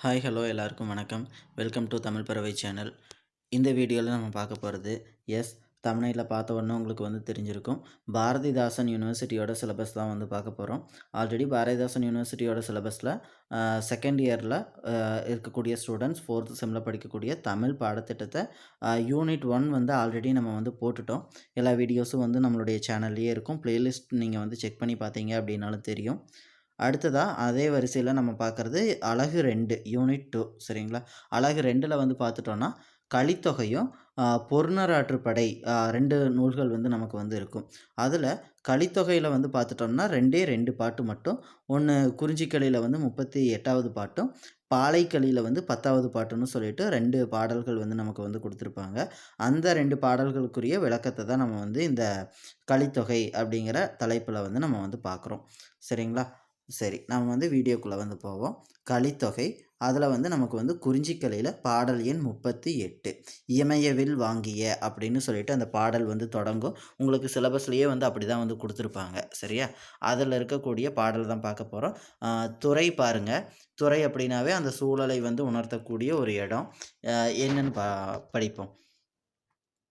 Hi hello எல்லாருக்கும் வணக்கம். Welcome to Tamil பறவை சேனல் இந்த வீடியோவில் நம்ம பார்க்க போகிறது எஸ் தமிழில் பார்த்த உடனே உங்களுக்கு வந்து தெரிஞ்சிருக்கும். பாரதிதாசன் யூனிவர்சிட்டியோட சிலபஸ் தான் வந்து பார்க்க போகிறோம் ஆல்ரெடி பாரதிதாசன் யூனிவர்சிட்டியோட சிலபஸில் செகண்ட் இயரில் இருக்கக்கூடிய ஸ்டூடெண்ட்ஸ் ஃபோர்த்து செம்மில் படிக்கக்கூடிய தமிழ் பாடத்திட்டத்தை யூனிட் ஒன் வந்து ஆல்ரெடி நம்ம வந்து போட்டுட்டோம். எல்லா வீடியோஸும் வந்து நம்மளுடைய சேனல்லையே இருக்கும். ப்ளேலிஸ்ட் நீங்கள் வந்து செக் பண்ணி பார்த்தீங்க அப்படின்னாலும் தெரியும். அடுத்ததாக அதே வரிசையில் நம்ம பார்க்குறது அழகு ரெண்டு யூனிட் டூ சரிங்களா? அழகு ரெண்டில் வந்து பார்த்துட்டோன்னா கலித்தொகையும் பொருணராற்றுப்படை ரெண்டு நூல்கள் வந்து நமக்கு வந்து இருக்கும். அதில் கலித்தொகையில் வந்து பார்த்துட்டோம்னா ரெண்டே ரெண்டு பாட்டு மட்டும் ஒன்று குறிஞ்சிக்கலையில் வந்து முப்பத்தி எட்டாவது பாட்டும் பாலைக்களியில் வந்து பத்தாவது பாட்டுன்னு சொல்லிட்டு ரெண்டு பாடல்கள் வந்து நமக்கு வந்து கொடுத்துருப்பாங்க. அந்த ரெண்டு பாடல்களுக்குரிய விளக்கத்தை தான் நம்ம வந்து இந்த கலித்தொகை அப்படிங்கிற தலைப்பில் வந்து நம்ம வந்து பார்க்குறோம் சரிங்களா? சரி நம்ம வந்து வீடியோக்குள்ளே வந்து போவோம். கலித்தொகை அதில் வந்து நமக்கு வந்து குறிஞ்சிக்கலையில் பாடல் எண் முப்பத்தி எட்டு. இமயவில் வாங்கிய அப்படின்னு சொல்லிட்டு அந்த பாடல் வந்து தொடங்கும். உங்களுக்கு சிலபஸ்லேயே வந்து அப்படி தான் வந்து கொடுத்துருப்பாங்க சரியா? அதில் இருக்கக்கூடிய பாடல் தான் பார்க்க போகிறோம் துறை பாருங்கள் துறை அப்படின்னாவே அந்த சூழலை வந்து உணர்த்தக்கூடிய ஒரு இடம். என்னன்னு பா படிப்போம்.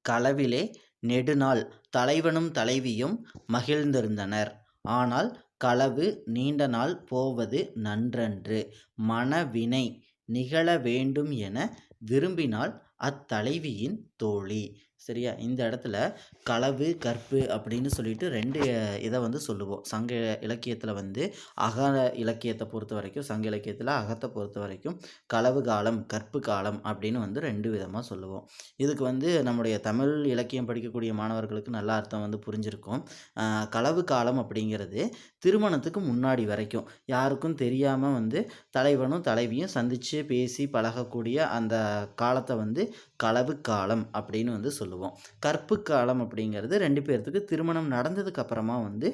களவிலே நெடுநாள் தலைவனும் தலைவியும் மகிழ்ந்திருந்தனர். ஆனால் களவு நீண்ட நாள் போவது நன்றன்று. மனவினை நிகழ வேண்டும் என விரும்பினால் அத்தலைவியின் தோழி. சரியா? இந்த இடத்துல களவு கற்பு அப்படின்னு சொல்லிட்டு ரெண்டு இதை வந்து சொல்லுவோம். சங்க இலக்கியத்தில் வந்து அக இலக்கியத்தை பொறுத்த வரைக்கும் சங்க இலக்கியத்தில் அகத்தை பொறுத்த வரைக்கும் களவு காலம் கற்பு காலம் அப்படின்னு வந்து ரெண்டு விதமாக சொல்லுவோம். இதுக்கு வந்து நம்முடைய தமிழ் இலக்கியம் படிக்கக்கூடிய மாணவர்களுக்கு நல்ல அர்த்தம் வந்து புரிஞ்சிருக்கும். களவு காலம் அப்படிங்கிறது திருமணத்துக்கு முன்னாடி வரைக்கும் யாருக்கும் தெரியாமல் வந்து தலைவனும் தலைவியும் சந்தித்து பேசி பழகக்கூடிய அந்த காலத்தை வந்து களவு காலம் அப்படின்னு வந்து சொல்லுவோம். கற்பு காலம் அப்படிங்கிறது ரெண்டு பேர்த்துக்கு திருமணம் நடந்ததுக்கு அப்புறமா வந்து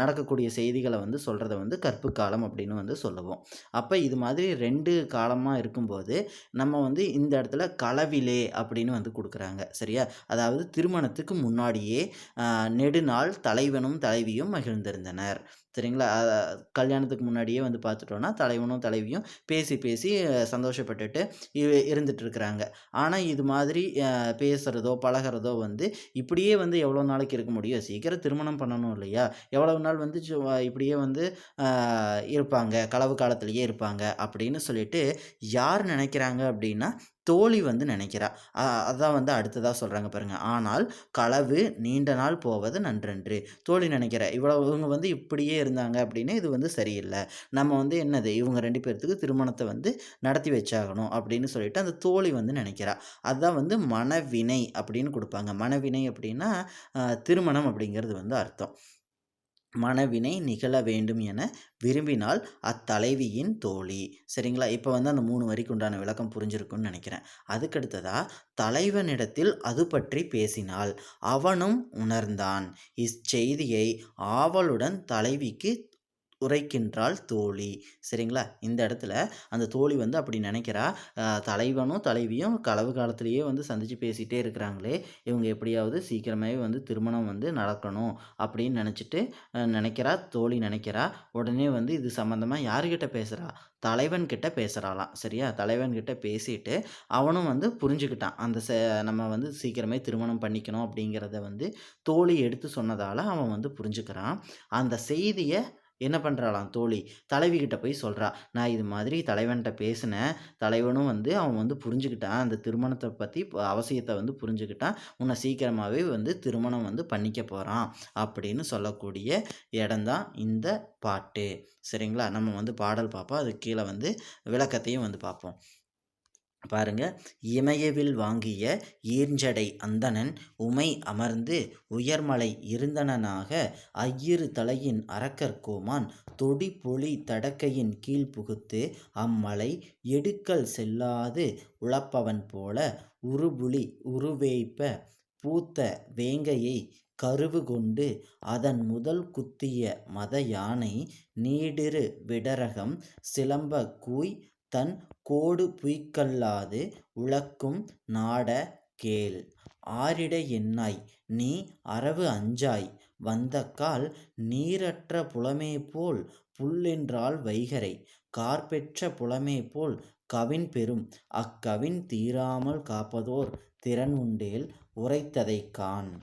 நடக்கக்கூடிய செய்திகளை வந்து சொல்கிறத வந்து கற்பு காலம் அப்படின்னு வந்து சொல்லுவோம். அப்போ இது மாதிரி ரெண்டு காலமாக இருக்கும்போது நம்ம வந்து இந்த இடத்துல களவிலே அப்படின்னு வந்து கொடுக்குறாங்க. சரியா? அதாவது திருமணத்துக்கு முன்னாடியே நெடுநாள் தலைவனும் தலைவியும் மகிழ்ந்திருந்தனர். சரிங்களா கல்யாணத்துக்கு முன்னாடியே வந்து பார்த்துட்டோன்னா தலைவனும் தலைவியும் பேசி பேசி சந்தோஷப்பட்டுட்டு இருந்துகிட்ருக்குறாங்க ஆனால் இது மாதிரி பேசுகிறதோ பழகிறதோ வந்து இப்படியே வந்து எவ்வளோ நாளைக்கு இருக்க முடியும்? சீக்கிரம் திருமணம் பண்ணணும் இல்லையா? எவ்வளவு நாள் வந்து இப்படியே வந்து இருப்பாங்க? களவு காலத்திலேயே இருப்பாங்க அப்படின்னு சொல்லிட்டு யார் நினைக்கிறாங்க அப்படின்னா தோழி வந்து நினைக்கிறா. அதான் வந்து அடுத்ததாக சொல்கிறாங்க பாருங்கள் ஆனால் களவு நீண்ட நாள் போவது நன்றன்று. தோழி நினைக்கிற இவ்வளோ இவங்க வந்து இப்படியே இருந்தாங்க அப்படின்னு இது வந்து சரியில்லை. நம்ம வந்து என்னது? இவங்க ரெண்டு பேர்த்துக்கு திருமணத்தை வந்து நடத்தி வச்சாகணும் அப்படின்னு சொல்லிட்டு அந்த தோழி வந்து நினைக்கிறா. அதுதான் வந்து மனவினை அப்படின்னு கொடுப்பாங்க. மனவினை அப்படின்னா திருமணம் அப்படிங்கிறது வந்து அர்த்தம். மனவினை நிகழ வேண்டும் என விரும்பினால் அத்தலைவியின் தோழி. சரிங்களா? இப்போ வந்து அந்த மூணு வரிக்கு உண்டான விளக்கம் புரிஞ்சிருக்குன்னு நினைக்கிறேன். அதுக்கடுத்ததாக தலைவனிடத்தில் அது பற்றி பேசினால் அவனும் உணர்ந்தான். இச்செய்தியை ஆவலுடன் தலைவிக்கு உரைக்கின்றாள் தோழி. சரிங்களா? இந்த இடத்துல அந்த தோழி வந்து அப்படி நினைக்கிறா தலைவனும் தலைவியும் களவு காலத்திலேயே வந்து சந்தித்து பேசிகிட்டே இருக்கிறாங்களே இவங்க எப்படியாவது சீக்கிரமாகவே வந்து திருமணம் வந்து நடக்கணும் அப்படின்னு நினச்சிட்டு நினைக்கிறா தோழி நினைக்கிறா உடனே வந்து இது சம்மந்தமாக யாருக்கிட்ட பேசுகிறா தலைவன் கிட்ட பேசுகிறாளாம் சரியா? தலைவன் கிட்ட பேசிட்டு அவனும் வந்து புரிஞ்சுக்கிட்டான். அந்த ச நம்ம வந்து சீக்கிரமே திருமணம் பண்ணிக்கணும் அப்படிங்கிறத வந்து தோழி எடுத்து சொன்னதால் அவன் வந்து புரிஞ்சுக்கிறான். அந்த செய்தியை என்ன பண்ணுறாளாம் தோழி? தலைவிக்கிட்ட போய் சொல்கிறா நான் இது மாதிரி தலைவன்கிட்ட பேசினேன். தலைவனும் வந்து அவன் வந்து புரிஞ்சுக்கிட்டான். அந்த திருமணத்தை பற்றி அவசியத்தை வந்து புரிஞ்சுக்கிட்டான். உன்னை சீக்கிரமாகவே வந்து திருமணம் வந்து பண்ணிக்க போகிறான் அப்படின்னு சொல்லக்கூடிய இடம்தான் இந்த பாட்டு. சரிங்களா? நம்ம வந்து பாடல் பார்ப்போம். அதுக்கு கீழே வந்து விளக்கத்தையும் வந்து பார்ப்போம். பாருங்க. இமயவில் வாங்கிய ஈர்ஞ்சடை அந்தணன் உமை அமர்ந்து உயர்மலை இருந்தனனாக ஐயிரு தலையின் அரக்கர்கோமான் தொடி தடக்கையின் கீழ் புகுத்து அம்மலை எடுக்கல் செல்லாது உழப்பவன் போல உருபுலி உருவேய்ப்ப பூத்த வேங்கையை கருவு கொண்டு அதன் முதல் குத்திய மத யானை நீடிரு விடரகம் சிலம்ப கூய் தன் கோடு புய்க்கல்லாது உழக்கும் நாட கேள். ஆரிட என்னாய்? நீ அரவு அஞ்சாய்? வந்தக்கால் நீரற்ற புலமேபோல் புல்லென்றால் வைகறை கார்பெற்ற புலமேபோல் கவின்பெறும் அக்கவின் தீராமல் காப்பதோர் திறன்உண்டேல் உரைத்ததைக் காண்.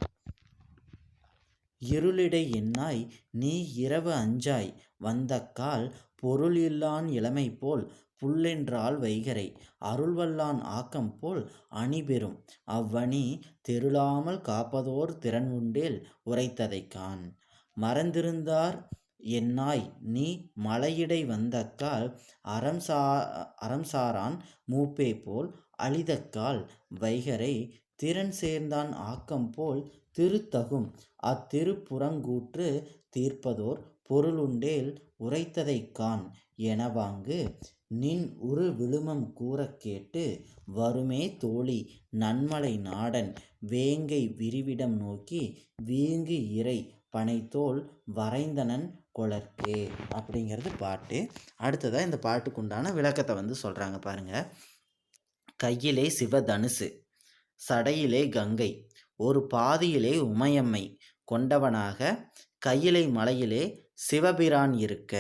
இருளிடை என்னாய்? நீ இரவு அஞ்சாய்? வந்தக்கால் பொருள்இல்லான் இளமைபோல் புல்லென்றால் வைகரை அருள்வல்லான் ஆக்கம் போல் அணிபெறும். அவ்வணி தெருளாமல் காப்பதோர் திறன்உண்டேல் உரைத்ததைக் காண். மறந்திருந்தார் என்னாய் நீ மலையிடை வந்தக்கால் அறம்சாரான் வைகரை திறன் சேர்ந்தான் ஆக்கம் போல் திருத்தகும். அத்திருப்புறங்கூற்று தீர்ப்பதோர் பொருளுண்டேல் உரைத்ததைக் காண். நின் உரு விழுமம் கூறக் கேட்டு வருமே தோழி நன்மலை நாடன் வேங்கை விரிவிடம் நோக்கி வீங்கு இறை பனைத்தோல் வரைந்தனன் கொளற்கே. அப்படிங்கிறது பாட்டு. அடுத்ததாக இந்த பாட்டுக்குண்டான விளக்கத்தை வந்து சொல்கிறாங்க பாருங்க. கையிலே சிவதனுசு சடையிலே கங்கை ஒரு பாதியிலே உமையம்மை கொண்டவனாக கையிலை மலையிலே சிவபிரான் இருக்க.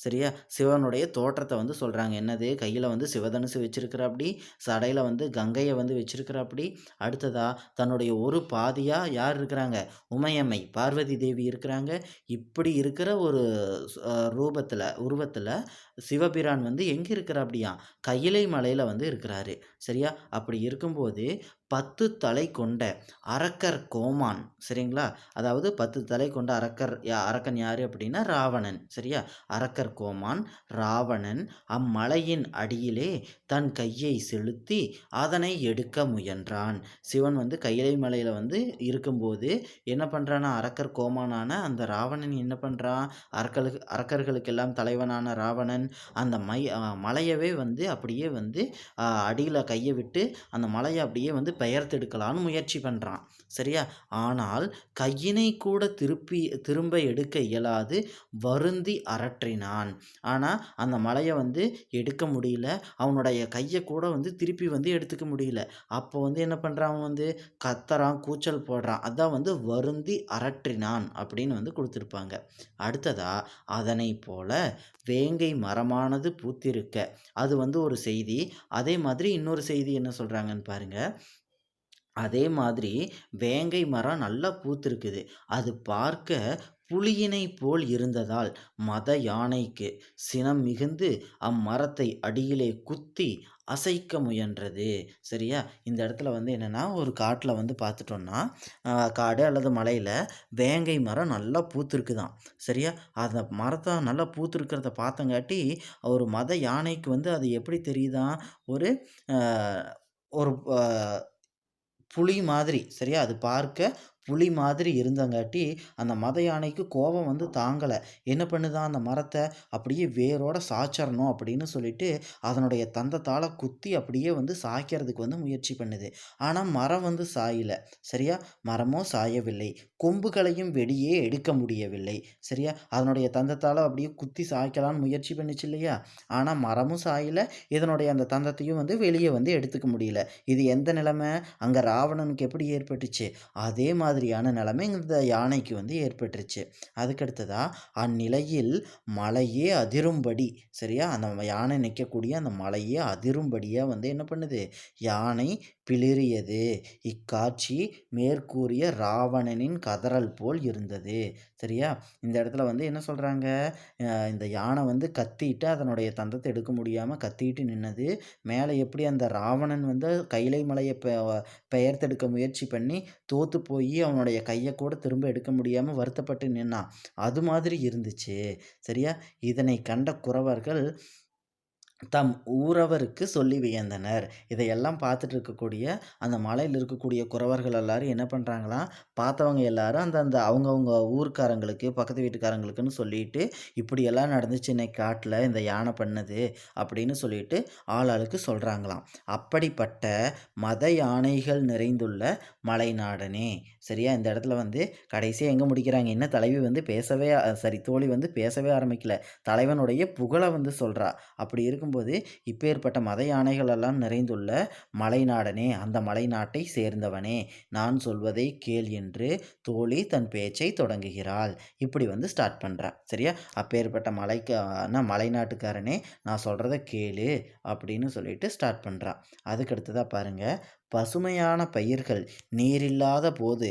சரியா? சிவனுடைய தோற்றத்தை வந்து சொல்றாங்க. என்னது? கையில வந்து சிவதனுசு வச்சிருக்கிறாப்படி சடையில வந்து கங்கையை வந்து வச்சிருக்கிறாப்படி அடுத்ததா தன்னுடைய ஒரு பாதியா யார் இருக்கிறாங்க? உமையம்மை பார்வதி தேவி இருக்கிறாங்க. இப்படி இருக்கிற ஒரு ரூபத்தில் உருவத்தில் சிவபிரான் வந்து எங்கே இருக்கிறாப்படியாம் கையிலை மலையில் வந்து இருக்கிறாரு. சரியா? அப்படி இருக்கும்போது பத்து தலை கொண்ட அரக்கர் கோமான் சரிங்களா? அதாவது பத்து தலை கொண்ட அரக்கர் அரக்கன் யார் அப்படின்னா ராவணன் சரியா? அரக்கர் கோமான் ராவணன் அம்மலையின் அடியிலே தன் கையை செலுத்தி அதனை எடுக்க முயன்றான். சிவன் வந்து கையிலை மலையில் வந்து இருக்கும்போது என்ன பண்ணுறான்னா அரக்கர் கோமானான அந்த ராவணன் என்ன பண்ணுறான் அரக்கர்களுக்கு அரக்கர்களுக்கெல்லாம் தலைவனான ராவணன் அந்த மை மலையவே வந்து அப்படியே வந்து அடியில் கையை விட்டு அந்த மலையை அப்படியே வந்து பெயர்த்தெடுக்கலான்னு முயற்சி பண்ணுறான் சரியா? ஆனால் கையினை கூட திருப்பி திரும்ப எடுக்க இயலாது வருந்தி அரற்றினான். ஆனால் அந்த மலையை வந்து எடுக்க முடியல. அவனுடைய கையை கூட வந்து திருப்பி வந்து எடுத்துக்க முடியல. அப்போ வந்து என்ன பண்ணுறான் அவன் வந்து? கத்துறான் கூச்சல் போடுறான். அதான் வந்து வருந்தி அரற்றினான் அப்படின்னு வந்து கொடுத்துருப்பாங்க. அடுத்ததா அதனை போல வேங்கை மரமானது பூத்திருக்க. அது வந்து ஒரு செய்தி. அதே மாதிரி இன்னொரு செய்தி என்ன சொல்கிறாங்கன்னு பாருங்கள் அதே மாதிரி வேங்கை மரம் நல்லா பூத்திருக்குது. அது பார்க்க புலியினை போல் இருந்ததால் மத யானைக்கு சினம் மிகுந்து அம்மரத்தை அடியிலே குத்தி அசைக்க முயன்றது. சரியா? இந்த இடத்துல வந்து என்னென்னா ஒரு காட்டில் வந்து பார்த்துட்டோன்னா காடு அல்லது மலையில் வேங்கை மரம் நல்லா பூத்துருக்குதான் சரியா? அந்த மரத்தை நல்லா பூத்துருக்கிறத பார்த்தங்காட்டி ஒரு மத யானைக்கு வந்து அது எப்படி தெரியுதான் ஒரு ஒரு புலி மாதிரி சரியா? அது பார்க்க புலி மாதிரி இருந்தங்காட்டி அந்த மத யானைக்கு கோபம் வந்து தாங்கலை. என்ன பண்ணுதான் அந்த மரத்தை? அப்படியே வேரோட சாய்ச்சரணும் அப்படின்னு சொல்லிட்டு அதனுடைய தந்தத்தால் குத்தி அப்படியே வந்து சாய்க்கிறதுக்கு வந்து முயற்சி பண்ணுது. ஆனால் மரம் வந்து சாயலை. சரியா? மரமும் சாயவில்லை. கொம்புகளையும் வெடியே எடுக்க முடியவில்லை. சரியா? அதனுடைய தந்தத்தால் அப்படியே குத்தி சாய்க்கலான்னு முயற்சி பண்ணிச்சு இல்லையா? ஆனால் மரமும் சாயலை. இதனுடைய அந்த தந்தத்தையும் வந்து வெளியே வந்து எடுத்துக்க முடியல. இது எந்த நிலைமை? அங்கே ராவணனுக்கு எப்படி ஏற்பட்டுச்சு? அதே மாதிரி மாதிரியான நிலைமை இந்த யானைக்கு வந்து ஏற்பட்டுருச்சு. அதுக்கடுத்ததாக அந்நிலையில் மலையே அதிரும்படி சரியா? அந்த யானை நிற்கக்கூடிய அந்த மலையே அதிரும்படியாக வந்து என்ன பண்ணுது? யானை பிளிறியது. இக்காட்சி மேற்கூறிய ராவணனின் கதறல் போல் இருந்தது. சரியா? இந்த இடத்துல வந்து என்ன சொல்கிறாங்க இந்த யானை வந்து கத்திட்டு அதனுடைய தந்தத்தை எடுக்க முடியாமல் கத்திட்டு நின்னது. மேலே எப்படி அந்த ராவணன் வந்து கைலை மலையை பெ பெயர்த்தெடுக்க முயற்சி பண்ணி தோற்று போய் அவனுடைய கையை கூட திரும்ப எடுக்க முடியாமல் வருத்தப்பட்டு நின்னான். அது மாதிரி இருந்துச்சு. சரியா? இதனை கண்ட குறவர்கள் தம் ஊரவருக்கு சொல்லி வியந்தனர். இதையெல்லாம் பார்த்துட்டு இருக்கக்கூடிய அந்த மலையில் இருக்கக்கூடிய குறவர்கள் எல்லாரும் என்ன பண்ணுறாங்களாம் பார்த்தவங்க எல்லாரும் அந்த அந்த அவங்கவுங்க ஊருக்காரங்களுக்கு பக்கத்து வீட்டுக்காரங்களுக்குன்னு சொல்லிட்டு இப்படியெல்லாம் நடந்துச்சு இன்னைக்கு காட்டில் இந்த யானை பண்ணது அப்படின்னு சொல்லிட்டு ஆளாளுக்கு சொல்கிறாங்களாம் அப்படிப்பட்ட மத யானைகள் நிறைந்துள்ள மலைநாடனே. சரியா? இந்த இடத்துல வந்து கடைசியாக எங்கே முடிக்கிறாங்க? என்ன தலைவி வந்து பேசவே சரி தோழி வந்து பேசவே ஆரம்பிக்கல. தலைவனுடைய புகழை வந்து சொல்கிறா அப்படி இருக்கும் பார்க்கும்போது இப்பேற்பட்ட மத யானைகளெல்லாம் நிறைந்துள்ள மலைநாடனே அந்த மலைநாட்டை சேர்ந்தவனே. நான் சொல்வதை கேள் என்று தோழி தன் பேச்சை தொடங்குகிறாள். இப்படி வந்து ஸ்டார்ட் பண்ணுறா சரியா? அப்பேற்பட்ட மலைக்கான மலைநாட்டுக்காரனே நான் சொல்கிறத கேளு அப்படின்னு சொல்லிட்டு ஸ்டார்ட் பண்ணுறான் அதுக்கடுத்ததாக பாருங்கள் பசுமையான பயிர்கள் நீரில்லாத போது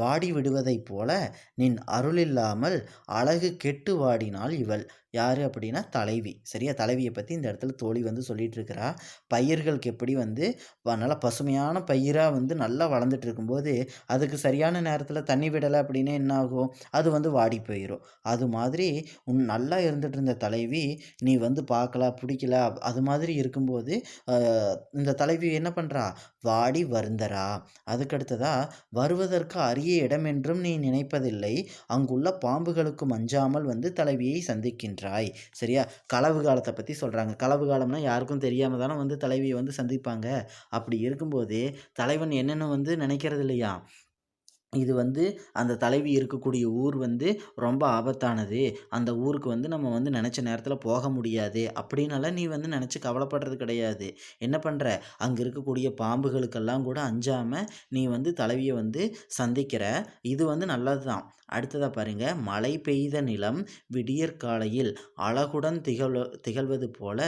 வாடி விடுவதைப் போல நின் அருளில்லாமல் அழகு கெட்டு வாடினாள் இவள். யார் அப்படின்னா தலைவி. சரியா? தலைவியை பற்றி இந்த இடத்துல தோழி வந்து சொல்லிகிட்டு இருக்கிறா. பயிர்களுக்கு எப்படி வந்து நல்லா பசுமையான பயிராக வந்து நல்லா வளர்ந்துட்டு இருக்கும்போது அதுக்கு சரியான நேரத்தில் தண்ணி விடலை அப்படின்னா என்ன ஆகும் அது வந்து வாடி போயிடும் அது மாதிரி உன் நல்லா இருந்துட்டு இருந்த தலைவி நீ வந்து பார்க்கல பிடிக்கல அது மாதிரி இருக்கும்போது இந்த தலைவி என்ன பண்ணுறா வாடி வருந்தரா? அதுக்கடுத்ததா வருவதற்கு அரிய இடம் என்றும் நீ நினைப்பதில்லை. அங்குள்ள பாம்புகளுக்கு மஞ்சாமல் வந்து தலைவியை சந்திக்கின்றாய். சரியா? களவு காலத்தை பற்றி சொல்கிறாங்க களவு காலம்னா யாருக்கும் தெரியாமல் தானே வந்து தலைவியை வந்து சந்திப்பாங்க. அப்படி இருக்கும்போது தலைவன் என்னென்ன வந்து நினைக்கிறது இல்லையா இது வந்து அந்த தலைவி இருக்கக்கூடிய ஊர் வந்து ரொம்ப ஆபத்தானது. அந்த ஊருக்கு வந்து நம்ம வந்து நினச்ச நேரத்தில் போக முடியாது. அப்படின்னலாம் நீ வந்து நினச்சி கவலைப்படுறது கிடையாது. என்ன பண்ணுற அங்கே இருக்கக்கூடிய பாம்புகளுக்கெல்லாம் கூட அஞ்சாமல் நீ வந்து தலைவியை வந்து சந்திக்கிற. இது வந்து நல்லது தான் அடுத்ததாக பாருங்கள் மழை பெய்த நிலம் விடியற்காலையில் அழகுடன் திகழ் திகழ்வது போல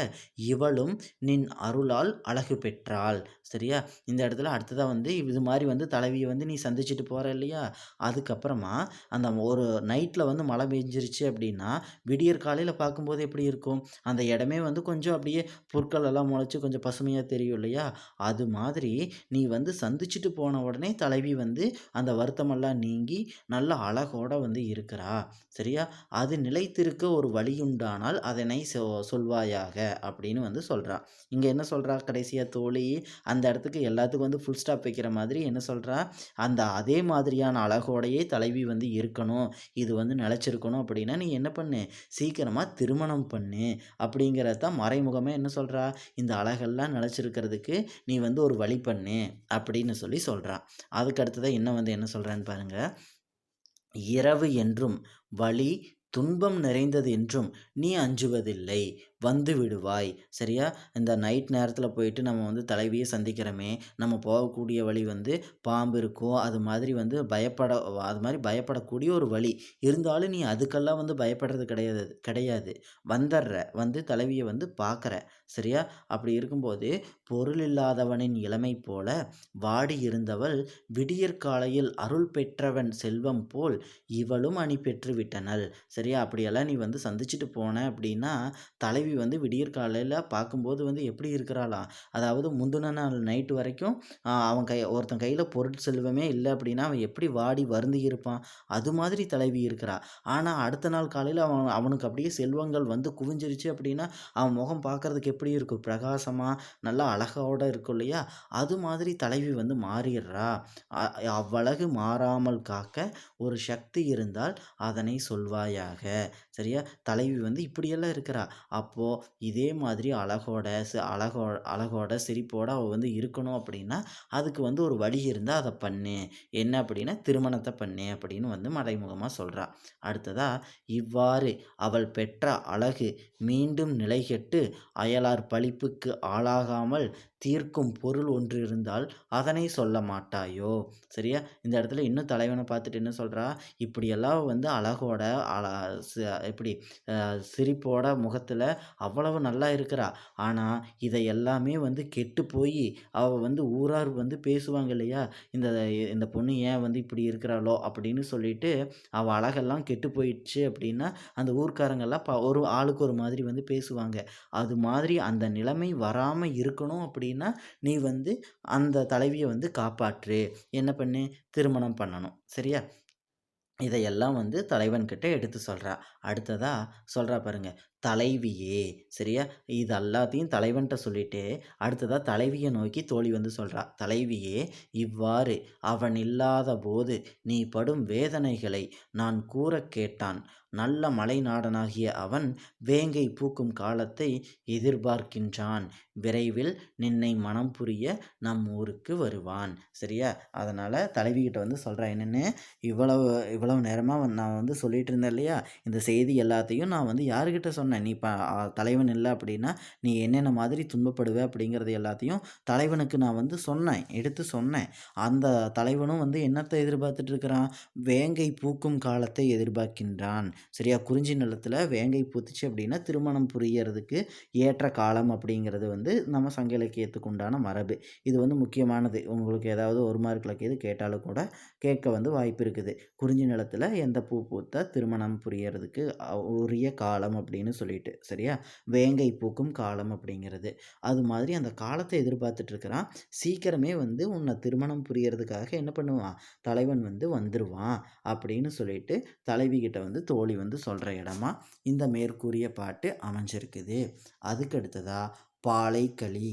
இவளும் நின் அருளால் அழகு பெற்றாள். சரியா? இந்த இடத்துல அடுத்ததாக வந்து இது மாதிரி வந்து தலைவியை வந்து நீ சந்திச்சுட்டு போகிற இல்லையா? அதுக்கப்புறமா அந்த ஒரு நைட்டில் வந்து மழை பெஞ்சிருச்சு அப்படின்னா விடியற் காலையில் பார்க்கும்போது எப்படி இருக்கும்? அந்த இடமே வந்து கொஞ்சம் அப்படியே புற்கள் எல்லாம் முளைச்சி கொஞ்சம் பசுமையாக தெரியும் இல்லையா? அது மாதிரி நீ வந்து சந்திச்சுட்டு போன உடனே தலைவி வந்து அந்த வருத்தமெல்லாம் நீங்கி நல்ல அழகோட வந்து இருக்கிறா. சரியா? அது நிலைத்திருக்க ஒரு வழியுண்டானால் அதனை சொ சொல்வாயாக அப்படின்னு வந்து சொல்கிறா இங்கே என்ன சொல்கிறா கடைசியாக தோழி அந்த இடத்துக்கு எல்லாத்துக்கும் வந்து ஃபுல் ஸ்டாப் வைக்கிற மாதிரி என்ன சொல்கிறா அந்த அதே மாதிரி மாதிரியான அழகோடையே தலைவி வந்து இருக்கணும். இது வந்து நிலச்சிருக்கணும் அப்படின்னா நீ என்ன பண்ணு? சீக்கிரமாக திருமணம் பண்ணு. அப்படிங்கிறத தான் மறைமுகமே என்ன சொல்கிறா இந்த அழகெல்லாம் நிலச்சிருக்கிறதுக்கு நீ வந்து ஒரு வழி பண்ணு அப்படின்னு சொல்லி சொல்கிறா அதுக்கு அடுத்ததான் இன்னும் வந்து என்ன சொல்கிறான்னு பாருங்கள் இரவு என்றும் வழி துன்பம் நிறைந்தது என்றும் நீ அஞ்சுவதில்லை. வந்து விடுவாய். சரியா? இந்த நைட் நேரத்தில் போயிட்டு நம்ம வந்து தலைவியை சந்திக்கிறோமே நம்ம போகக்கூடிய வழி வந்து பாம்பு இருக்கும் அது மாதிரி வந்து பயப்பட அது மாதிரி பயப்படக்கூடிய ஒரு வழி. இருந்தாலும் நீ அதுக்கெல்லாம் வந்து பயப்படுறது கிடையாது கிடையாது. வந்துடுற வந்து தலைவியை வந்து பார்க்குற. சரியா? அப்படி இருக்கும்போது பொருள் இல்லாதவனின் இளமை போல வாடி இருந்தவள் விடியற்காலையில் அருள் பெற்றவன் செல்வம் போல் இவளும் அணி பெற்று விட்டனள். சரியா? அப்படியெல்லாம் நீ வந்து சந்திச்சுட்டு போன அப்படின்னா தலைவி மனைவி வந்து விடியற் காலையில் பார்க்கும்போது வந்து எப்படி இருக்கிறாளாம் அதாவது முந்தின நாள் நைட்டு வரைக்கும் அவன் கை ஒருத்தன் கையில் பொருள் செல்வமே இல்லை அப்படின்னா அவன் எப்படி வாடி வருந்தி இருப்பான்? அது மாதிரி தலைவி இருக்கிறா. ஆனால் அடுத்த நாள் காலையில் அவன் அவனுக்கு அப்படியே செல்வங்கள் வந்து குவிஞ்சிருச்சு அப்படின்னா அவன் முகம் பார்க்குறதுக்கு எப்படி இருக்கும்? பிரகாசமாக நல்லா அழகோட இருக்கும் இல்லையா? அது மாதிரி தலைவி வந்து மாறிடுறா. அவ்வழகு மாறாமல் காக்க ஒரு சக்தி இருந்தால் அதனை சொல்வாயாக. சரியா? தலைவி வந்து இப்படியெல்லாம் இருக்கிறா. அப்போது இதே மாதிரி அழகோட அழகோ அழகோட சிரிப்போட அவள் வந்து இருக்கணும் அப்படின்னா அதுக்கு வந்து ஒரு வழி இருந்தால் அதை பண்ணு. என்ன அப்படின்னா திருமணத்தை பண்ணு அப்படின்னு வந்து மறைமுகமாக சொல்கிறா அடுத்ததாக இவ்வாறு அவள் பெற்ற அழகு மீண்டும் நிலைகெட்டு அயலார் பழிப்புக்கு ஆளாகாமல் தீர்க்கும் பொருள் ஒன்று இருந்தால் அதனை சொல்ல மாட்டாயோ? சரியா? இந்த இடத்துல இன்னும் தலைவனை பார்த்துட்டு என்ன சொல்கிறா இப்படியெல்லாம் வந்து அழகோட அழ எப்படி சிரிப்போட முகத்தில் அவ்வளவு நல்லா இருக்கிறா. ஆனால் இதை எல்லாமே வந்து கெட்டு போய் அவள் வந்து ஊரார் வந்து பேசுவாங்க இல்லையா? இந்த இந்த பொண்ணு ஏன் வந்து இப்படி இருக்கிறாளோ அப்படின்னு சொல்லிட்டு அவள் அழகெல்லாம் கெட்டு போயிடுச்சு அப்படின்னா அந்த ஊர்க்காரங்கெல்லாம் ப ஒரு ஆளுக்கு ஒரு மாதிரி வந்து பேசுவாங்க. அது மாதிரி அந்த நிலைமை வராமல் இருக்கணும் அப்படின்னா நீ வந்து அந்த தலைவியை வந்து காப்பாற்று. என்ன பண்ணு? திருமணம் பண்ணணும். சரியா? இதையெல்லாம் வந்து தலைவன்கிட்ட எடுத்து சொல்கிறா அடுத்ததாக சொல்கிறா பாருங்க தலைவியே சரியா? இது எல்லாத்தையும் தலைவன்கிட்ட சொல்லிட்டு அடுத்ததாக தலைவியை நோக்கி தோழி வந்து சொல்கிறா தலைவியே இவ்வாறு அவன் இல்லாத போது நீ படும் வேதனைகளை நான் கூற கேட்டான். நல்ல மலைநாடனாகிய அவன் வேங்கை பூக்கும் காலத்தை எதிர்பார்க்கின்றான். விரைவில் நின்னை மனம் புரிய நம் ஊருக்கு வருவான். சரியா? அதனால் தலைவிகிட்ட வந்து சொல்கிறேன் என்னென்னு இவ்வளவு இவ்வளவு நேரமாக நான் வந்து சொல்லிட்டு இருந்தேன் இல்லையா? இந்த செய்தி எல்லாத்தையும் நான் வந்து யாருக்கிட்ட சொன்னேன்? நீ இப்போ தலைவன் இல்லை அப்படின்னா நீ என்னென்ன மாதிரி துன்பப்படுவே அப்படிங்கிறது எல்லாத்தையும் தலைவனுக்கு நான் வந்து சொன்னேன் எடுத்து சொன்னேன். அந்த தலைவனும் வந்து என்னத்தை எதிர்பார்த்துட்டு இருக்கிறான்? வேங்கை பூக்கும் காலத்தை எதிர்பார்க்கின்றான். சரியா? குறிஞ்சி நிலத்தில் வேங்கை பூத்துச்சு அப்படின்னா திருமணம் புரியறதுக்கு ஏற்ற காலம் அப்படிங்கிறது வந்து நம்ம சங்க இலக்கியத்துக்கு உண்டான மரபு. இது வந்து முக்கியமானது. உங்களுக்கு ஏதாவது ஒரு மார்க் இலக்கியது கேட்டாலும் கூட கேட்க வந்து வாய்ப்பு இருக்குது. குறிஞ்சி நிலத்தில் எந்த பூ பூத்தா திருமணம் புரியறதுக்கு உரிய காலம் அப்படின்னு சொல்லிட்டு சரியா? வேங்கை பூக்கும் காலம் அப்படிங்கிறது. அது மாதிரி அந்த காலத்தை எதிர்பார்த்துட்டு இருக்கிறான். சீக்கிரமே வந்து உன்னை திருமணம் புரியறதுக்காக என்ன பண்ணுவான்? தலைவன் வந்து வந்துடுவான் அப்படின்னு சொல்லிட்டு தலைவி கிட்ட வந்து தோழி வந்து சொல்கிற இடமா இந்த மேற்கூறிய பாட்டு அமைஞ்சிருக்குது. அதுக்கு அடுத்ததா பாலைக்களி.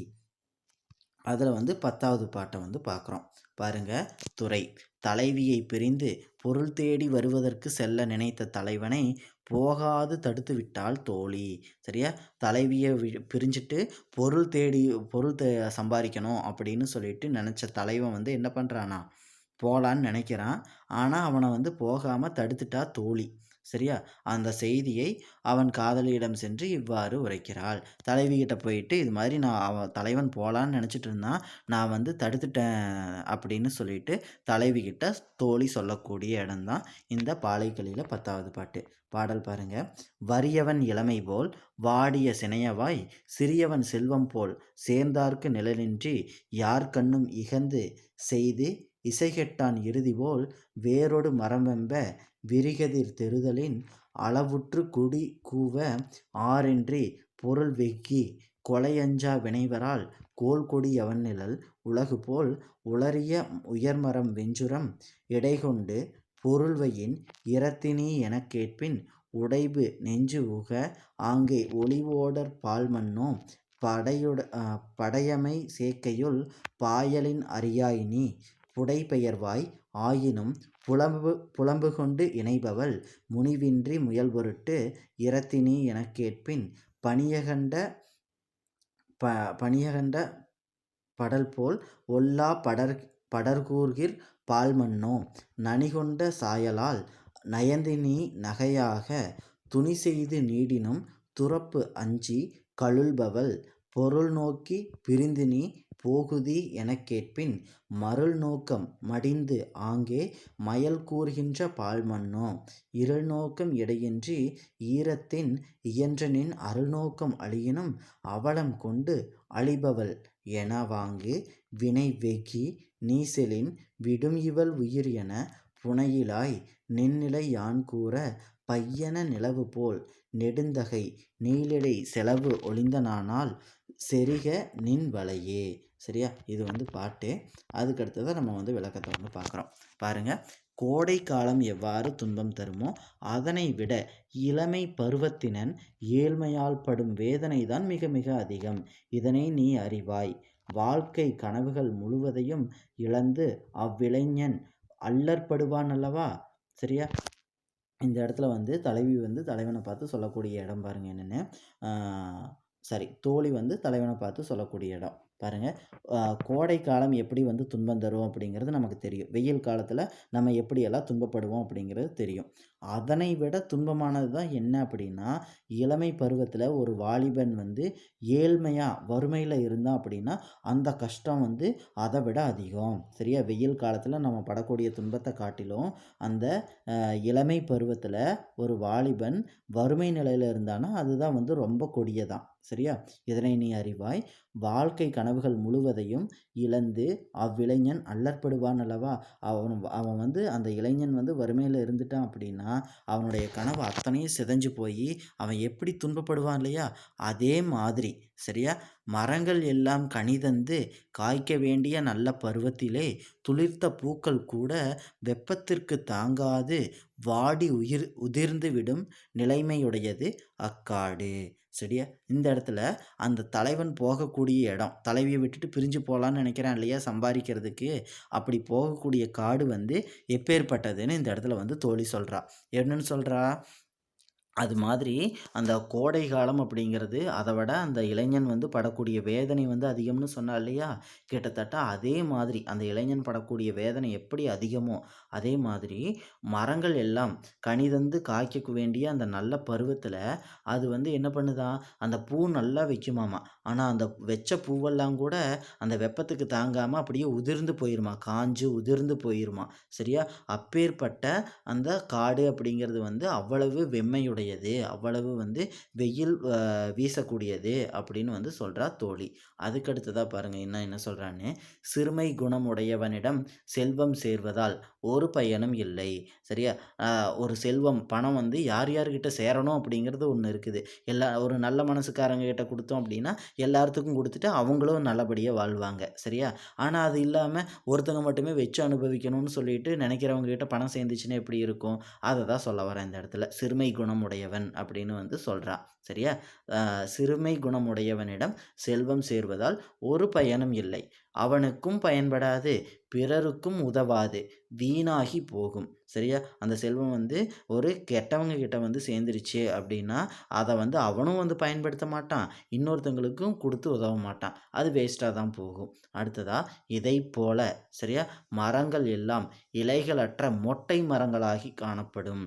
அதில் வந்து பத்தாவது பாட்டை வந்து பார்க்குறோம் பாருங்க துறை. தலைவியை பிரிந்து பொருள் தேடி வருவதற்கு செல்ல நினைத்த தலைவனை போகாது தடுத்து விட்டால் தோழி. சரியா? தலைவியை வி பிரிஞ்சுட்டு பொருள் தேடி பொருள் தே சம்பாதிக்கணும் அப்படின்னு சொல்லிட்டு நினச்ச தலைவன் வந்து என்ன பண்ணுறானா போகலான்னு நினைக்கிறான். ஆனால் அவனை வந்து போகாமல் தடுத்துட்டா தோழி. சரியா? அந்த செய்தியை அவன் காதலியிடம் சென்று இவ்வாறு உரைக்கிறாள். தலைவிகிட்ட போயிட்டு இது மாதிரி நான் அவன் தலைவன் போகலான்னு நினச்சிட்டு இருந்தான் நான் வந்து தடுத்துட்டேன் அப்படின்னு சொல்லிட்டு தலைவிகிட்ட தோழி சொல்லக்கூடிய இடம்தான் இந்த பாலைக்களியில் பத்தாவது பாட்டு. பாடல் பாருங்க. வறியவன் இளமை போல் வாடிய சினையவாய் சிறியவன் செல்வம் போல் சேர்ந்தார்க்கு நிழலின்றி யார் கண்ணும் இகந்து செய்து இசைகெட்டான் இறுதி போல் வேரொடு மரமெம்ப விரிகதிர் தெருதலின் அளவுற்று குடி கூவ ஆரென்றி பொருள் வெக்கி கொலையஞ்சா வினைவரால் கோல்கொடி நிழல் உலகு போல் உளறிய உயர்மரம் வெஞ்சுரம் எடைகொண்டு பொருள்வையின் இரத்தினி எனக் கேட்பின் உடைபு நெஞ்சு உக ஆங்கே ஒளிவோடற் பால்மன்னோ படையுட படையமை சேக்கையுள் பாயலின் அறியாயினி புடைபெயர்வாய் ஆயினும் புலம்பு புலம்பு கொண்டு இணைபவள் முனிவின்றி முயல்பொருட்டு இரத்தினி எனக் கேட்பின் பணியகண்ட ப பணியகண்ட படல்போல் ஒல்லா படர் படர்கூர்கிர் பால்மன்னோ நனிகொண்ட சாயலால் நயந்தினி நகையாக துணிசெய்து நீடினும் துறப்பு அஞ்சி கழுல்பவள் பொருள் நோக்கி பிரிந்தினி போகுதி எனக் கேட்பின் மருள் நோக்கம் மடிந்து ஆங்கே மயல் கூறுகின்ற பால்மன்னோ? இருள் நோக்கம் இடையின்றி ஈரத்தின் இயன்றனின் அருள் நோக்கம் அழியினும் அவலம் கொண்டு அழிபவள் எனவாங்கு வினை வெகி நீசெலின் விடும் இவள் உயிர் என புனையிலாய் நின்னிலை யான் கூற பையன நிலவு போல் நெடுந்தகை நீளிடை செலவு ஒழிந்தனானால் செரிக நின் வலையே. சரியா? இது வந்து பாட்டு. அதுக்கு தான் நம்ம வந்து விளக்கத்தை வந்து பார்க்குறோம். பாருங்கள் கோடை காலம் எவ்வாறு துன்பம் தருமோ அதனை விட இளமை பருவத்தினன் ஏழ்மையால் படும் வேதனை தான் மிக மிக அதிகம். இதனை நீ அறிவாய். வாழ்க்கை கனவுகள் முழுவதையும் இழந்து அவ்விளைஞன் அல்லற்படுவான் அல்லவா? சரியா? இந்த இடத்துல வந்து தலைவி வந்து தலைவனை பார்த்து சொல்லக்கூடிய இடம் பாருங்க என்னென்னு. சாரி. தோழி வந்து தலைவனை பார்த்து சொல்லக்கூடிய இடம். பாருங்கள் கோடை காலம் எப்படி வந்து துன்பம் தரும் அப்படிங்கிறது நமக்கு தெரியும். வெயில் காலத்தில் நம்ம எப்படியெல்லாம் துன்பப்படுவோம் அப்படிங்கிறது தெரியும். அதனை விட துன்பமானது தான் என்ன அப்படின்னா இளமை பருவத்தில் ஒரு வாலிபன் வந்து ஏழ்மையாக வறுமையில் இருந்தான் அப்படின்னா அந்த கஷ்டம் வந்து அதை விட அதிகம். சரியா? வெயில் காலத்தில் நம்ம படக்கூடிய துன்பத்தை காட்டிலும் அந்த இளமை பருவத்தில் ஒரு வாலிபன் வறுமை நிலையில் இருந்தானா அதுதான் வந்து ரொம்ப கொடியதான். சரியா? இதனை நீ அறிவாய். வாழ்க்கை கனவுகள் முழுவதையும் இழந்து அவ்விளைஞன் அல்லற்படுவான் அல்லவா? அவன் அவன் வந்து அந்த இளைஞன் வந்து வறுமையில் இருந்துட்டான் அப்படின்னா அவனுடைய கனவு அத்தனையும் சிதைஞ்சு போய் அவன் எப்படி துன்பப்படுவான் இல்லையா? அதே மாதிரி சரியா? மரங்கள் எல்லாம் கனிதந்து காய்க்க வேண்டிய நல்ல பருவத்திலே துளிர்த்த பூக்கள் கூட வெப்பத்திற்கு தாங்காது வாடி உயிர் உதிர்ந்து விடும் நிலைமையுடையது அக்காடு. சரியா? இந்த இடத்துல அந்த தலைவன் போகக்கூடிய இடம் தலைவியை விட்டுட்டு பிரிஞ்சு போகலான்னு நினைக்கிறான் இல்லையா சம்பாதிக்கிறதுக்கு? அப்படி போகக்கூடிய காடு வந்து எப்பேற்பட்டதுன்னு இந்த இடத்துல வந்து தோழி சொல்கிறா என்னன்னு சொல்கிறா அது மாதிரி அந்த கோடை காலம் அப்படிங்கிறது அதை விட அந்த இளைஞன் வந்து படக்கூடிய வேதனை வந்து அதிகம்னு சொன்னா இல்லையா? கிட்டத்தட்ட அதே மாதிரி அந்த இளைஞன் படக்கூடிய வேதனை எப்படி அதிகமோ அதே மாதிரி மரங்கள் எல்லாம் கனிதந்து காய்க்க வேண்டிய அந்த நல்ல பருவத்தில் அது வந்து என்ன பண்ணுதா? அந்த பூ நல்லா வைக்குமாமா. ஆனால் அந்த வெச்ச பூவெல்லாம் கூட அந்த வெப்பத்துக்கு தாங்காமல் அப்படியே உதிர்ந்து போயிருமா? காஞ்சு உதிர்ந்து போயிருமா? சரியா? அப்பேற்பட்ட அந்த காடு அப்படிங்கிறது வந்து அவ்வளவு வெம்மையுடைய உடையது அவ்வளவு வந்து வெயில் வீசக்கூடியது அப்படின்னு வந்து சொல்கிறா தோழி. அதுக்கடுத்ததாக பாருங்கள் என்ன என்ன சொல்கிறான்னு சிறுமை குணம் உடையவனிடம் செல்வம் சேர்வதால் ஒரு பயனும் இல்லை. சரியா? ஒரு செல்வம் பணம் வந்து யார் யார்கிட்ட சேரணும் அப்படிங்கிறது ஒன்று இருக்குது. எல்லா ஒரு நல்ல மனசுக்காரங்க கிட்ட கொடுத்தோம் அப்படின்னா எல்லாத்துக்கும் கொடுத்துட்டு அவங்களும் நல்லபடியாக வாழ்வாங்க. சரியா? ஆனால் அது இல்லாமல் ஒருத்தங்க மட்டுமே வச்சு அனுபவிக்கணும்னு சொல்லிட்டு நினைக்கிறவங்க கிட்ட பணம் சேர்ந்துச்சுன்னா எப்படி இருக்கும்? அதை தான் சொல்ல வரேன் இந்த இடத்துல. சிறுமை குணம் குணமுடையவன் அப்படின்னு வந்து சொல்கிறான் சரியா? சிறுமை குணமுடையவனிடம் செல்வம் சேர்வதால் ஒரு பயனும் இல்லை. அவனுக்கும் பயன்படாது பிறருக்கும் உதவாது வீணாகி போகும். சரியா? அந்த செல்வம் வந்து ஒரு கெட்டவங்க கிட்ட வந்து சேர்ந்துருச்சு அப்படின்னா அதை வந்து அவனும் வந்து பயன்படுத்த மாட்டான் இன்னொருத்தங்களுக்கும் கொடுத்து உதவ மாட்டான். அது வேஸ்ட்டாக தான் போகும். அடுத்ததா இதை போல சரியா? மரங்கள் எல்லாம் இலைகளற்ற மொட்டை மரங்களாகி காணப்படும்.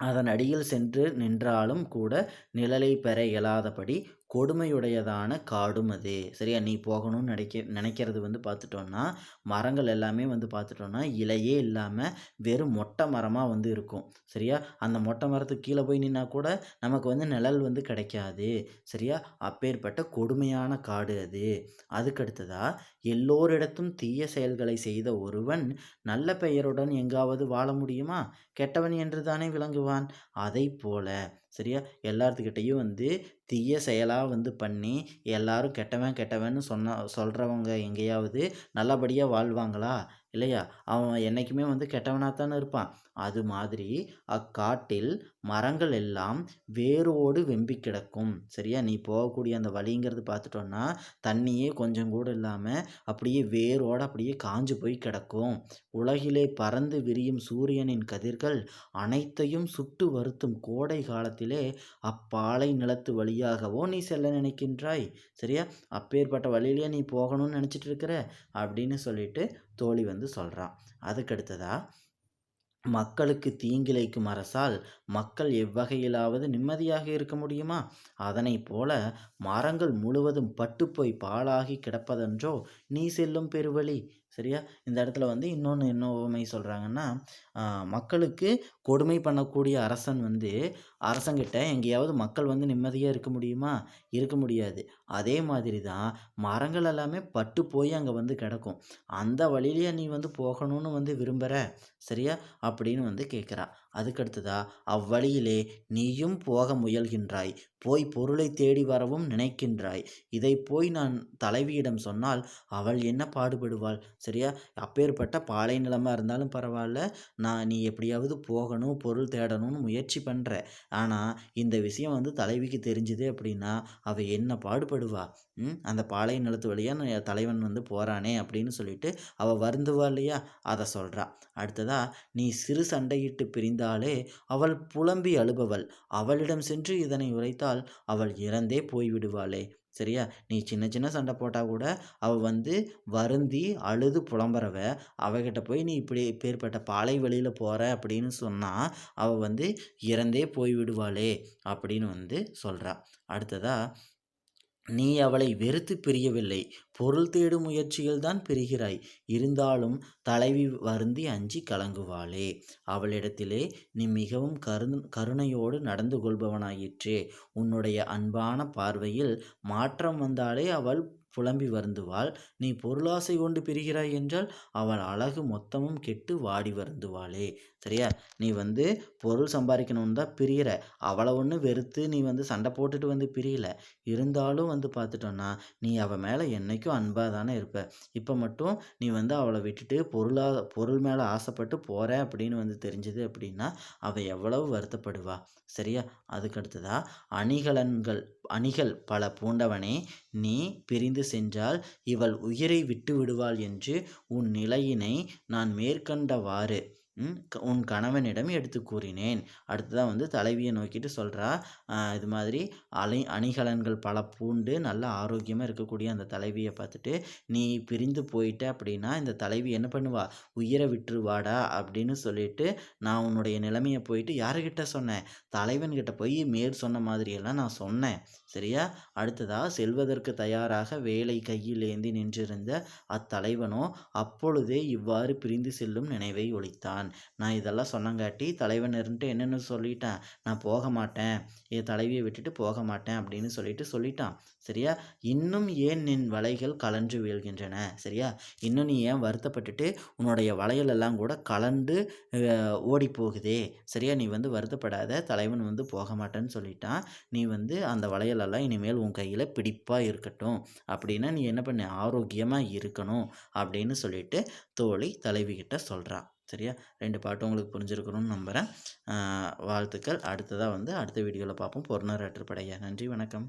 அதன் அடியில் சென்று நின்றாலும் கூட நிழலை பெற இயலாதபடி கொடுமையுடையதான காடும் அது. சரியா? நீ போகணும்னு நினைக்க நினைக்கிறது வந்து பார்த்துட்டோன்னா மரங்கள் எல்லாமே வந்து பார்த்துட்டோன்னா இலையே இல்லாமல் வெறும் மொட்டை மரமாக வந்து இருக்கும். சரியா? அந்த மொட்டை மரத்துக்கு கீழே போய் நின்னா கூட நமக்கு வந்து நிழல் வந்து கிடைக்காது. சரியா? அப்பேற்பட்ட கொடுமையான காடு அது. அதுக்கடுத்ததாக எல்லோரிடத்தும் தீய செயல்களை செய்த ஒருவன் நல்ல பெயருடன் எங்காவது வாழ முடியுமா? கெட்டவன் என்று தானே விளங்குவான். அதை போல சரியா? எல்லாத்துக்கிட்டேயும் வந்து தீய செயலாக வந்து பண்ணி எல்லாரும் கெட்டவன் கெட்டவன்னு சொன்ன சொல்கிறவங்க எங்கேயாவது நல்லபடியாக வாழ்வாங்களா? இல்லையா? அவன் என்றைக்குமே வந்து கெட்டவனாக தானே இருப்பான். அது மாதிரி அக்காட்டில் மரங்கள் எல்லாம் வேரோடு வெம்பி கிடக்கும். சரியா? நீ போகக்கூடிய அந்த வழிங்கிறது பார்த்துட்டோன்னா தண்ணியே கொஞ்சம் கூட இல்லாமல் அப்படியே வேரோடு அப்படியே காஞ்சு போய் கிடக்கும். உலகிலே பறந்து விரியும் சூரியனின் கதிர்கள் அனைத்தையும் சுட்டு வருத்தும் கோடை காலத்திலே அப்பாலை நிலத்து வழியாகவோ நீ செல்ல நினைக்கின்றாய். சரியா? அப்பேற்பட்ட வழியிலேயே நீ போகணும்னு நினச்சிட்டு இருக்கிற அப்படின்னு சொல்லிட்டு தோழி வந்து சொல்கிறான் அதுக்கடுத்ததாக மக்களுக்கு தீங்கிழைக்கும் அரசால் மக்கள் எவ்வகையிலாவது நிம்மதியாக இருக்க முடியுமா? அதனை போல மரங்கள் முழுவதும் பட்டுப்போய் பாழாகி கிடப்பதென்றோ நீ செல்லும் பெருவழி. சரியா? இந்த இடத்துல வந்து இன்னொன்று என்ன உவமை சொல்கிறாங்கன்னா மக்களுக்கு கொடுமை பண்ணக்கூடிய அரசன் வந்து அரசங்கிட்ட எங்கேயாவது மக்கள் வந்து நிம்மதியாக இருக்க முடியுமா? இருக்க முடியாது. அதே மாதிரி தான் மரங்கள் எல்லாமே பட்டு போய் அங்கே வந்து கிடக்கும். அந்த வழியிலேயே நீ வந்து போகணும்னு வந்து விரும்புகிற சரியா? அப்படின்னு வந்து கேட்குறா அதுக்கடுத்ததா அவ்வழியிலே நீயும் போக முயல்கின்றாய் போய் பொருளை தேடி வரவும் நினைக்கின்றாய். இதை போய் நான் தலைவியிடம் சொன்னால் அவள் என்ன பாடுபடுவாள்? சரியா அப்பேற்பட்ட பாலை நிலமாக இருந்தாலும் பரவாயில்ல. நான் நீ எப்படியாவது போகணும் பொருள் தேடணும்னு முயற்சி பண்ணுற ஆனால் இந்த விஷயம் வந்து தலைவிக்கு தெரிஞ்சுது அப்படின்னா அவள் என்ன பாடுபடுவா? அந்த பாலை நிலத்து வழியாக தலைவன் வந்து போகிறானே அப்படின்னு சொல்லிட்டு அவள் வருந்துவா இல்லையா? அதை சொல்கிறா அடுத்ததா நீ சிறு சண்டையிட்டு பிரிந்தா பிரிந்தாலே அவள் புலம்பி அழுபவள். அவளிடம் சென்று இதனை உரைத்தால் அவள் இறந்தே போய்விடுவாளே. சரியா? நீ சின்ன சின்ன சண்டை போட்டால் கூட அவள் வந்து வருந்தி அழுது புலம்புறவ. அவகிட்ட போய் நீ இப்படி பேர்பட்ட பாலை வழியில் போகிற அப்படின்னு சொன்னால் அவள் வந்து இறந்தே போய்விடுவாளே அப்படின்னு வந்து சொல்கிறா அடுத்ததாக நீ அவளை வெறுத்து பிரியவில்லை. பொருள் தேடும் முயற்சியில் தான் பிரிகிறாய். இருந்தாலும் தலைவி வருந்தி அஞ்சி கலங்குவாளே. அவளிடத்திலே நீ மிகவும் கருண் கருணையோடு நடந்து கொள்பவனாயிற்றே. உன்னுடைய அன்பான பார்வையில் மாற்றம் வந்தாலே அவள் புலம்பி வருந்துவாள். நீ பொருளாசை கொண்டு பிரிகிறாய் என்றால் அவள் அழகு மொத்தமும் கெட்டு வாடி வருந்துவாளே. சரியா? நீ வந்து பொருள் சம்பாதிக்கணும்னு தான் பிரியிற. அவளை ஒன்று வெறுத்து நீ வந்து சண்டை போட்டுட்டு வந்து பிரியல. இருந்தாலும் வந்து பார்த்துட்டோன்னா நீ அவள் மேலே என்றைக்கும் அன்பாக தானே இருப்ப. இப்போ மட்டும் நீ வந்து அவளை விட்டுட்டு பொருளா பொருள் மேலே ஆசைப்பட்டு போகிற அப்படின்னு வந்து தெரிஞ்சது அப்படின்னா அவள் எவ்வளவு வருத்தப்படுவா. சரியா? அதுக்கடுத்ததாக அணிகலன்கள். அணிகள் பல பூண்டவனே நீ பிரிந்து சென்றால் இவள் உயிரை விட்டு விடுவாள் என்று உன் நிலையினை நான் மேற்கண்டவாறு. உன் கணவனிடம் எடுத்து கூறினேன். அடுத்ததாக வந்து தலைவியை நோக்கிட்டு சொல்கிறா இது மாதிரி அலை அணிகலன்கள் பல பூண்டு நல்ல ஆரோக்கியமாக இருக்கக்கூடிய அந்த தலைவியை பார்த்துட்டு நீ பிரிந்து போயிட்ட அப்படின்னா இந்த தலைவி என்ன பண்ணுவா? உயிரை விட்டுருவாடா? அப்படின்னு சொல்லிட்டு நான் உன்னுடைய நிலைமையை போயிட்டு யாருக்கிட்ட சொன்னேன்? தலைவன்கிட்ட போய் மேற் சொன்ன மாதிரியெல்லாம் நான் சொன்னேன். சரியா? அடுத்ததாக செல்வதற்கு தயாராக வேலை கையில் ஏந்தி நின்றிருந்த அத்தலைவனோ அப்பொழுதே இவ்வாறு பிரிந்து செல்லும் நினைவை ஒழித்தான். நான் இதெல்லாம் சொன்னங்காட்டி தலைவன் இருந்துட்டு என்னென்னு சொல்லிட்டேன்? நான் போக மாட்டேன். என் தலைவியை விட்டுட்டு போக மாட்டேன் அப்படின்னு சொல்லிட்டு சொல்லிட்டான். சரியா? இன்னும் ஏன் நின் வலைகள் கலன்று வீழ்கின்றன? சரியா? இன்னும் நீ ஏன் வருத்தப்பட்டுட்டு உன்னுடைய வளையல் எல்லாம் கூட கலந்து ஓடி போகுதே சரியா? நீ வந்து வருத்தப்படாத. தலைவன் வந்து போக மாட்டேன்னு சொல்லிட்டான். நீ வந்து அந்த வளையலெல்லாம் இனிமேல் உன் கையில் பிடிப்பாக இருக்கட்டும். அப்படின்னா நீ என்ன பண்ண? ஆரோக்கியமாக இருக்கணும் அப்படின்னு சொல்லிட்டு தோழி தலைவிகிட்ட சொல்கிறான் சரியா? ரெண்டு பாட்டும் உங்களுக்கு புரிஞ்சிருக்கணும்னு நம்புகிறேன் வாழ்த்துக்கள். அடுத்ததாக வந்து அடுத்த வீடியோவில் பார்ப்போம் பொருணர் அற்றுப்படையா நன்றி வணக்கம்.